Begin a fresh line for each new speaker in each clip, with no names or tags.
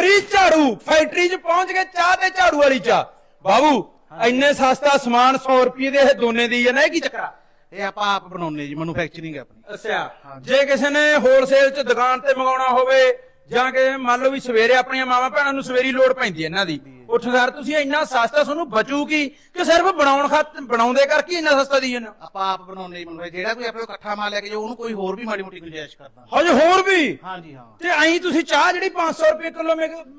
Free ਝਾੜੂ factory 'ਚ ਪਹੁੰਚ ਕੇ ਚਾਹ ਤੇ ਝਾੜੂ ਵਾਲੀ ਚਾਹ। ਬਾਬੂ ਇੰਨੇ ਸਸਤਾ ਸਮਾਨ 100 ਰੁਪਏ ਦੇ ਇਹ ਦੋਨੇ ਦੀ ਹੈ ਨਾ ਇਹ ਕੀ ਚੱਕਰਾ
ਇਹ ਆਪਾਂ ਆਪ ਬਣਾਉਂਦੇ ਜੀ ਮੈਨੂਫੈਕਚਰਿੰਗ ਹੈ ਆਪਣੀ।
ਅੱਛਾ ਜੇ ਕਿਸੇ ਨੇ ਹੋਲਸੇਲ 'ਚ ਦੁਕਾਨ ਤੇ ਮੰਗਾਉਣਾ ਹੋਵੇ ਜਾਂ ਕਿ ਮੰਨ ਲਓ ਵੀ ਸਵੇਰੇ ਆਪਣੀਆਂ ਮਾਵਾਂ ਭੈਣਾਂ ਨੂੰ ਸਵੇਰੀ ਲੋੜ ਪੈਂਦੀ ਹੈ ਇਹਨਾਂ ਦੀ ਉੱਠ ਸਰ ਤੁਸੀਂ ਇੰਨਾ ਸਸਤਾ ਤੁਹਾਨੂੰ ਬਚੂ ਕੀ ਕਿ ਸਿਰਫ ਬਣਾਉਣ ਖਾਤਰ ਬਣਾਉਂਦੇ ਕਰਕੇ ਹੀ ਇੰਨਾ ਸਸਤਾ ਦੀ ਹੋ?
ਆਪਾਂ ਆਪ ਬਣਾਉਂਦੇ ਜੀ ਮੈਨੂਫੈਕਚਰ ਜਿਹੜਾ ਕੋਈ ਆਪਣੇ ਕੋਲ ਇਕੱਠਾ ਮਾਲ ਲੈ ਕੇ ਜਾਓ ਉਹਨੂੰ ਕੋਈ ਹੋਰ ਵੀ ਮਾੜੀ ਮੋਟੀ ਗੁੰਜਾਇਸ਼ ਕਰਦਾ।
ਹਜੇ ਹੋਰ ਵੀ?
ਹਾਂਜੀ ਹਾਂ।
ਤੇ ਐਂ ਤੁਸੀਂ ਚਾਹ ਜਿਹੜੀ 500 ਰੁਪਏ ਕਿਲੋ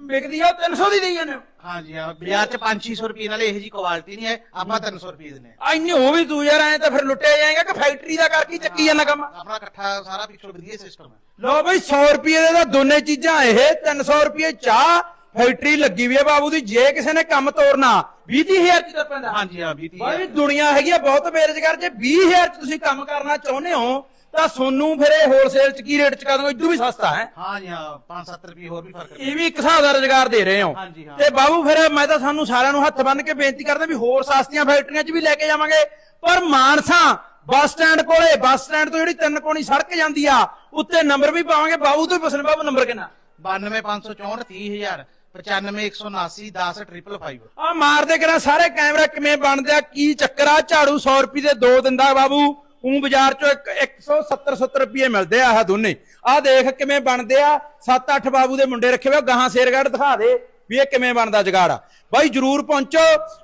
ਵਿਕਦੀ ਆ ਉਹ 300 ਦੀ ਦੇਈ ਜਾਂਦੇ ਹੋ?
ਹਾਂਜੀ ਹਾਂ। ਬਾਜ਼ਾਰ 'ਚ 5-600 ਰੁਪਏ ਨਾਲ ਇਹੋ ਜੀ ਕੁਆਲਿਟੀ ਨਹੀਂ ਹੈ ਆਪਾਂ 300 ਰੁਪਏ ਦਿੰਦੇ ਹਾਂ।
ਐਨੇ ਉਹ ਵੀ ਤੂੰ ਯਾਰ ਐਂ ਤਾਂ ਫਿਰ ਲੁੱਟਿਆ ਜਾਏਗਾ ਕਿ ਫੈਕਟਰੀ ਦਾ ਕਰਕੇ ਹੀ ਚੱਕੀ ਜਾਂਦਾ ਕੰਮ?
ਆਪਣਾ ਇਕੱਠਾ ਸਾਰਾ ਪਿੱਛੋਂ ਵਧੀਆ ਸਿਸਟਮ ਹੈ।
ਲੋ ਬਈ 100 ਰੁਪਏ ਦੇ ਤਾਂ ਦੋਨੇ ਚੀਜ਼ਾਂ ਇਹ 300 ਰੁਪਏ ਚਾਹ ਫੈਕਟਰੀ ਲੱਗੀ ਵੀ ਆ ਬਾਬੂ ਦੀ ਜੇ ਕਿਸੇ ਨੇ ਕੰਮ ਤੋਰਨਾ 20000 ਚ ਤਾਂ ਪੈਂਦਾ।
ਹਾਂਜੀ ਹਾਂ 20
ਬਾਈ ਦੁਨੀਆ ਹੈਗੀ ਆ ਬਹੁਤ ਬੇਰੁਜ਼ਗਾਰ। ਜੇ 20000 ਚ ਤੁਸੀਂ ਕੰਮ ਕਰਨਾ ਚਾਹੁੰਦੇ ਹੋ ਤਾਂ ਸੋਨੂੰ ਫਿਰ ਇਹ ਹੋਲਸੇਲ ਚ ਕੀ ਰੇਟ ਚ ਕਦੋਂ ਇਦੋਂ ਵੀ ਸਸਤਾ ਹੈ।
ਹਾਂਜੀ ਹਾਂ 5-7 ਰੁਪਏ ਹੋਰ ਵੀ ਫ਼ਰਕ ਹੈ
ਇਹ ਵੀ ਇੱਕ ਹਿਸਾਬ ਦਾ ਰੁਜ਼ਗਾਰ ਦੇ ਰਹੇ ਹੋ।
ਹਾਂਜੀ, ਹਾਂ।
ਤੇ ਬਾਬੂ ਫਿਰ ਮੈਂ ਤਾਂ ਸਾਨੂੰ ਸਾਰਿਆਂ ਨੂੰ ਹੱਥ ਬੰਨ ਕੇ ਬੇਨਤੀ ਕਰਦਾ ਵੀ ਹੋਰ ਸਸਤੀਆਂ ਫੈਕਟਰੀਆਂ 'ਚ ਵੀ ਲੈ ਕੇ ਜਾਵਾਂਗੇ। ਪਰ ਮਾਨਸਾ ਬੱਸ ਸਟੈਂਡ ਕੋਲੇ ਬੱਸ ਸਟੈਂਡ ਤੋਂ ਜਿਹੜੀ ਤਿੰਨ ਕੋਣੀ ਸੜਕ ਜਾਂਦੀ ਆ ਉੱਤੇ ਨੰਬਰ ਵੀ ਪਾਵਾਂਗੇ। ਬਾਬੂ ਤੋਂ ਹੀ ਪੁੱਛਣ ਬਾਬੂ ਨੰਬਰ ਕਿੰਨਾ?
92564 30000 95179 10555
ਆ ਮਾਰਦੇ ਕਰਾਂ ਸਾਰੇ ਕੈਮਰਾ ਕਿਵੇਂ ਬਣਦੇ ਆ ਕੀ ਚੱਕਰ ਆ? ਝਾੜੂ 100 ਰੁਪਏ ਦੇ ਦੋ ਦਿੰਦਾ ਬਾਬੂ। ਉਹ ਬਾਜ਼ਾਰ ਚੋਂ 170 70 ਰੁਪਏ ਮਿਲਦੇ ਆ ਆਹ ਦੋਨੇ। ਆ ਦੇਖ ਕਿਵੇਂ ਬਣਦੇ ਆ। 7-8 ਬਾਬੂ ਦੇ ਮੁੰਡੇ ਰੱਖੇ ਹੋਏ ਗਾਹਾਂ ਸ਼ੇਰਗੜ੍ਹ ਦਿਖਾ ਦੇ ਵੀ ਇਹ ਕਿਵੇਂ ਬਣਦਾ ਜਗਾੜ ਬਾਈ, ਜਰੂਰ ਪਹੁੰਚੋ।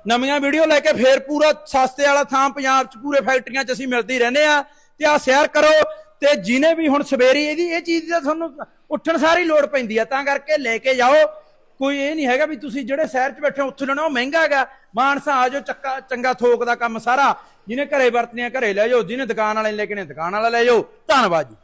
ਨਵੀਆਂ ਵੀਡੀਓ ਲੈ ਕੇ ਫੇਰ ਪੂਰਾ ਸਸਤੇ ਵਾਲਾ ਥਾਂ ਪੰਜਾਬ ਚ ਪੂਰੇ ਫੈਕਟਰੀਆਂ ਚ ਅਸੀਂ ਮਿਲਦੀ ਰਹਿੰਦੇ ਆ। ਤੇ ਆ ਸ਼ੇਅਰ ਕਰੋ। ਤੇ ਜਿਹਨੇ ਵੀ ਹੁਣ ਸਵੇਰੀ ਇਹਦੀ ਇਹ ਚੀਜ਼ ਦਾ ਤੁਹਾਨੂੰ ਉੱਠਣ ਸਾਰੀ ਲੋੜ ਪੈਂਦੀ ਆ। ਤਾਂ ਕਰਕੇ ਲੈ ਕੇ ਜਾਓ। ਕੋਈ ਇਹ ਨਹੀਂ ਹੈਗਾ ਵੀ ਤੁਸੀਂ ਜਿਹੜੇ ਸ਼ਹਿਰ 'ਚ ਬੈਠੇ ਹੋ, ਉੱਥੇ ਲੈਣਾ, ਉਹ ਮਹਿੰਗਾ ਹੈਗਾ। ਮਾਨਸਾ ਆ ਜਾਓ, ਚੱਕਾ, ਚੰਗਾ ਥੋਕ ਦਾ ਕੰਮ ਸਾਰਾ। ਜਿਹਨੇ ਘਰੇ ਵਰਤਨੀਆਂ ਘਰੇ ਲੈ ਜਾਓ। ਜਿਹਨੇ ਦੁਕਾਨ ਵਾਲੇ ਲੈ ਕੇ ਨੇ ਦੁਕਾਨ ਵਾਲਾ ਲੈ ਜਾਓ। ਧੰਨਵਾਦ ਜੀ।